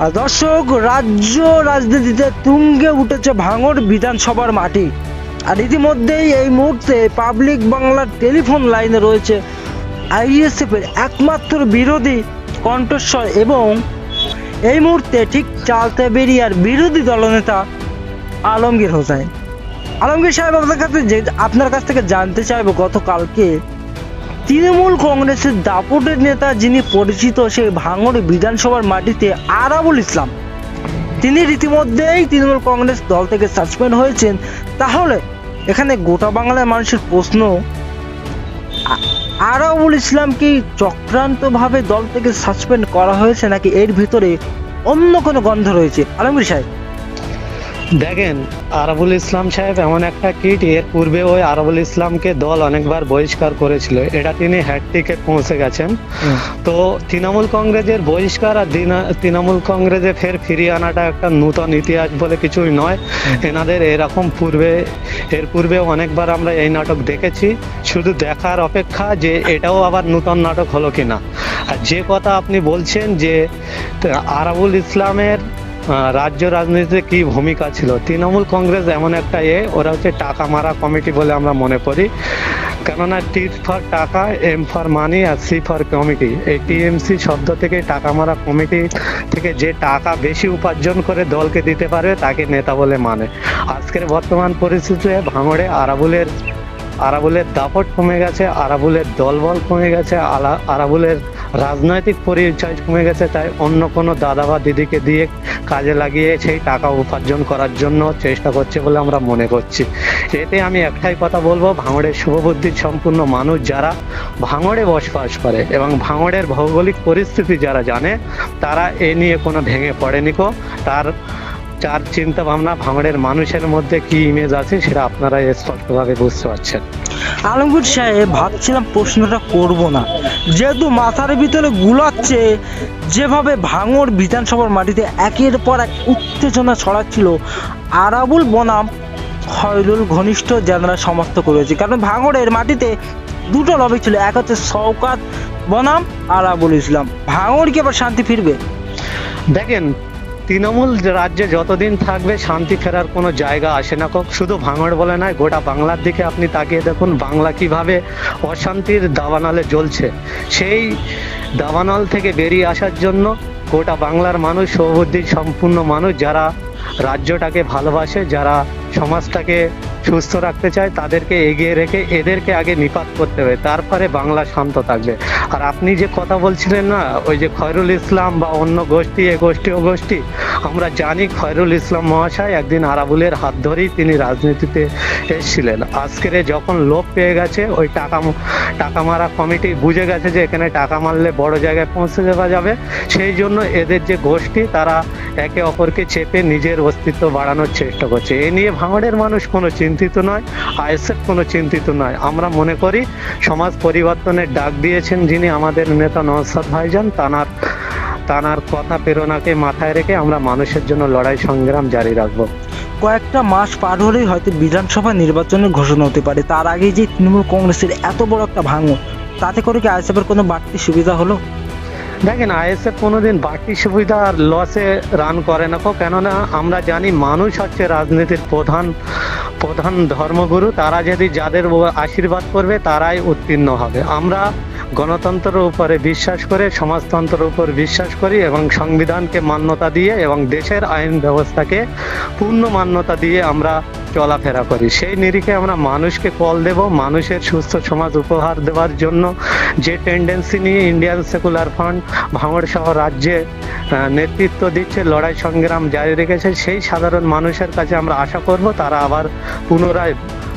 দর্শক, রাজ্য রাজনীতিতে তুঙ্গে উঠেছে ভাঙড় বিধানসভার মাটি। আর ইতিমধ্যেই এই মুহূর্তে পাবলিক বাংলার টেলিফোন লাইনে রয়েছে আইএসএফ এর একমাত্র বিরোধী কণ্ঠস্বর এবং এই মুহূর্তে ঠিক চালতে বেরিয়ার বিরোধী দলনেতা আলমগীর হোসেন। আলমগীর সাহেব, আপনার কাছে যে আপনার কাছ থেকে জানতে চাইব গতকালকে তৃণমূল কংগ্রেসের দাপটের নেতা যিনি পরিচিত সেই ভাঙড় বিধানসভার মাটিতে আরাবুল ইসলাম। তিনি রীতিমধ্যেই তৃণমূল কংগ্রেস দল থেকে সাসপেন্ড হয়েছেন। তাহলে এখানে গোটা বাংলার মানুষের প্রশ্ন আরাবুল ইসলাম কি চক্রান্তভাবে দল থেকে সাসপেন্ড করা হয়েছে নাকি এর ভিতরে অন্য কোনো গন্ধ রয়েছে? আলমগীর সাহেব। দেখেন আরবুল ইসলাম সাহেব এমন একটা কিট এর পূর্বে ওই আরবুল ইসলামকে দল অনেকবার বহিষ্কার করেছিল। এটা তিনি হ্যাটটিকে পৌঁছে গেছেন। তো তৃণমূল কংগ্রেসের বহিষ্কার আর তৃণমূল কংগ্রেসে ফের ফিরিয়ে আনাটা একটা নূতন ইতিহাস বলে কিছুই নয়। এনাদের এরকম পূর্বে এর পূর্বে অনেকবার আমরা এই নাটক দেখেছি। শুধু দেখার অপেক্ষা যে এটাও আবার নূতন নাটক হলো কিনা। আর যে কথা আপনি বলছেন যে আরাবুল ইসলামের রাজ্য রাজনীতিতে কি ভূমিকা ছিল? তৃণমূল কংগ্রেস এমন একটা এ, ওরা হচ্ছে টাকা মারা কমিটি বলে আমরা মনে করি। কেননা টি ফর টাকা, এম ফর মানি আর সি ফর কমিটি। এই টিএমসি শব্দ থেকে টাকা মারা কমিটি থেকে যে টাকা বেশি উপার্জন করে দলকে দিতে পারবে তাকে নেতা বলে মানে। আজকের বর্তমান পরিস্থিতিতে ভাঙড়ে আরাবুলের আরাবুলের দাপট কমে গেছে, আরাবুলের দলবল কমে গেছে, আলা- আরাবুলের রাজনৈতিক পরিচয় কমে গেছে, তাই অন্য কোনো দাদা বা দিদিকে দিয়ে কাজে লাগিয়ে সেই টাকা উপার্জন করার জন্য চেষ্টা করছে বলে আমরা মনে করছি। এতে আমি একটাই কথা বলব ভাঙড়ের শুভবুদ্ধি সম্পূর্ণ মানুষ যারা ভাঙড়ে বসবাস করে এবং ভাঙড়ের ভৌগোলিক পরিস্থিতি যারা জানে, তারা এ নিয়ে কোনো ভেঙে পড়েনি কো। তার যার চিন্তা ভাবনা ভাঙড়ের মানুষের মধ্যে কি ইমেজ আছে সেটা আপনারা স্পষ্টভাবে বুঝতে পারছেন। আলমগীর সাহেব ভাবছিলাম প্রশ্নটা করব না। যেহেতু মাথার ভিতরে গুলাচ্ছে যেভাবে ভাঙড় বিধানসভার মাটিতে একের পর এক উত্তেজনা ছড়াচ্ছিল আরাবুল বনাম খয়রুল ঘনিষ্ঠ যারা সমর্থ করেছে। কারণ ভাঙড়ের মাটিতে দুটো লবি ছিল এক হচ্ছে শওকাত বনাম আরাবুল ইসলাম। ভাঙড় কি আবার শান্তি ফিরবে? দেখেন তৃণমূল রাজ্যে যতদিন থাকবে, শান্তি ফেরার কোনো জায়গা আসে না কোক শুধু ভাঙড় বলে নয়, গোটা বাংলার দিকে আপনি তাকিয়ে দেখুন, বাংলা কীভাবে অশান্তির দাবানালে জ্বলছে। সেই দাবানল থেকে বেরিয়ে আসার জন্য গোটা বাংলার মানুষ সৌবুদ্ধি সম্পূর্ণ মানুষ, যারা রাজ্যটাকে ভালোবাসে, যারা সমাজটাকে সুস্থ রাখতে চায়, তাদেরকে এগিয়ে রেখে এদেরকে আগে নিপাত করতে হবে, তারপরে বাংলা শান্ত থাকবে। আর আপনি যে কথা বলছিলেন না, ওই যে খয়রুল ইসলাম বা অন্য গোষ্ঠী, এ গোষ্ঠী, ও গোষ্ঠী, আমরা জানি খয়রুল ইসলাম মহাশয় একদিন আরাবুলের হাত ধরেই তিনি রাজনীতিতে এসেছিলেন। আজকের যখন লোভ পেয়ে গেছে, ওই টাকা টাকা মারা কমিটি বুঝে গেছে যে এখানে টাকা মারলে বড় জায়গায় পৌঁছে দেওয়া যাবে। সেই জন্য এদের যে গোষ্ঠী, তারা একে অপরকে চেপে নিজের অস্তিত্ব বাড়ানোর চেষ্টা করছে। এ নিয়ে ভাঙড়ের মানুষ কোনো চিন্তিত নয়, আইএসএফ কোনো চিন্তিত নয়। আমরা মনে করি, সমাজ পরিবর্তনের ডাক দিয়েছেন যিনি আমাদের নেতা নওসাদ ভাইজান, তানার তানার কথা প্রেরণাকে মাথায় রেখে আমরা মানুষের জন্য লড়াই সংগ্রাম জারি রাখব। কয়েকটা মাস পার হলেই হয়তো বিধানসভা নির্বাচনের ঘোষণা হতে পারে। তার আগে যে তৃণমূল কংগ্রেসের এত বড় একটা ভাঙন, তাতে করে কি আইএসএফের কোনো বাড়তি সুবিধা হলো? দেখেন, আইএসএফ কোনোদিন বাকি সুবিধা আর লসে রান করে না কেননা, আমরা জানি মানুষ হচ্ছে রাজনীতির প্রধান প্রধান ধর্মগুরু। তারা যদি যাদের আশীর্বাদ করবে, তারাই উত্তীর্ণ হবে। আমরা গণতন্ত্রের উপরে বিশ্বাস করে, সমাজতন্ত্রের উপর বিশ্বাস করি এবং সংবিধানকে মান্যতা দিয়ে এবং দেশের আইন ব্যবস্থাকে পূর্ণ মান্যতা দিয়ে আমরা চলাফেরা করি। সেই নিরিখে আমরা মানুষকে কল দেব, মানুষের সুস্থ সমাজ উপহার দেওয়ার জন্য যে টেন্ডেন্সি নিয়ে ইন্ডিয়ান সেকুলার ফান্ড ভাঙড় সহ রাজ্যে নেতৃত্ব দিচ্ছে, লড়াই সংগ্রাম জারি রেখেছে, সেই সাধারণ মানুষের কাছে আমরা আশা করব তারা আবার পুনরায়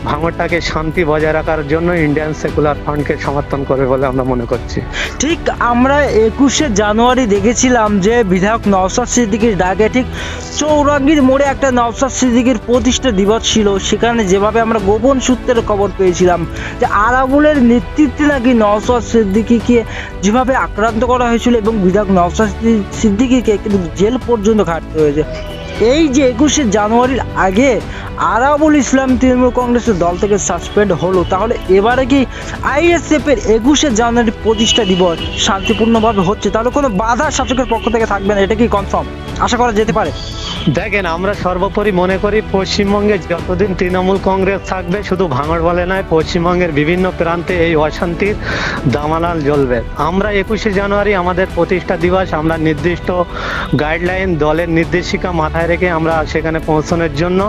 ভাঙড়টাকে শান্তি বজায় রাখার জন্য ইন্ডিয়ান সেকুলার ফান্ডকে সমর্থন করবে বলে আমরা মনে করছি। ঠিক আমরা একুশে জানুয়ারি দেখেছিলাম যে বিধায়ক নওসাদ সিদ্দিকির ডাকে ঠিক চৌরাঙ্গীর মোড়ে একটা নওসাদ সিদ্দিকির প্রতিষ্ঠা দিবস ছিল, সেখানে যেভাবে আমরা গোপন সূত্রের খবর পেয়েছিলাম যে আরাবুলের নেতৃত্বে নাকি নওসাদ সিদ্দিকিকে যেভাবে আক্রান্ত করা হয়েছিল এবং বিধায়ক নওসাদ সিদ্দিকিকে কিন্তু জেল পর্যন্ত খাটতে হয়েছে। এই যে একুশে জানুয়ারির আগে আরাবুল ইসলাম তৃণমূল কংগ্রেসের দল থেকে সাসপেন্ড হলো, তাহলে এবারে কি আইএসএফ এর একুশে জানুয়ারি প্রতিষ্ঠা দিবস শান্তিপূর্ণভাবে হচ্ছে? তাহলে কোনো বাধা শাসকের পক্ষ থেকে থাকবে না, এটা কি কনফার্ম আশা করা যেতে পারে। দেখেন, আমরা সর্বোপরি মনে করি পশ্চিমবঙ্গে যতদিন তৃণমূল কংগ্রেস থাকবে, শুধু ভাঙড় বলে নয়, পশ্চিমবঙ্গের বিভিন্ন প্রান্তে এই অশান্তির দামালাল জ্বলবে। আমরা একুশে জানুয়ারি আমাদের প্রতিষ্ঠা দিবস, আমরা নির্দিষ্ট গাইডলাইন দলের নির্দেশিকা মাথায় রেখে আমরা সেখানে পৌঁছানোর জন্য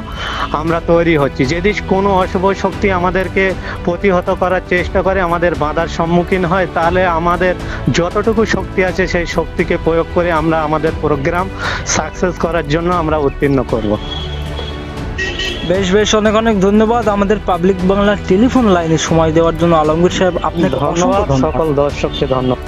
আমরা তৈরি হচ্ছি। যদি কোনো অশুভ শক্তি আমাদেরকে প্রতিহত করার চেষ্টা করে আমাদের বাধার সম্মুখীন হয় তাহলে আমাদের যতটুকু শক্তি আছে সেই শক্তিকে প্রয়োগ করে আমরা আমাদের প্রোগ্রাম সাকসেস করার জন্য আমরা উত্তীর্ণ করব। বেশ বেশ অনেক অনেক ধন্যবাদ আমাদের পাবলিক বাংলার টেলিফোন লাইনে সময় দেওয়ার জন্য। আলমগীর সাহেব আপনাকে ধন্যবাদ ধন্যবাদ। সকল দর্শককে ধন্যবাদ।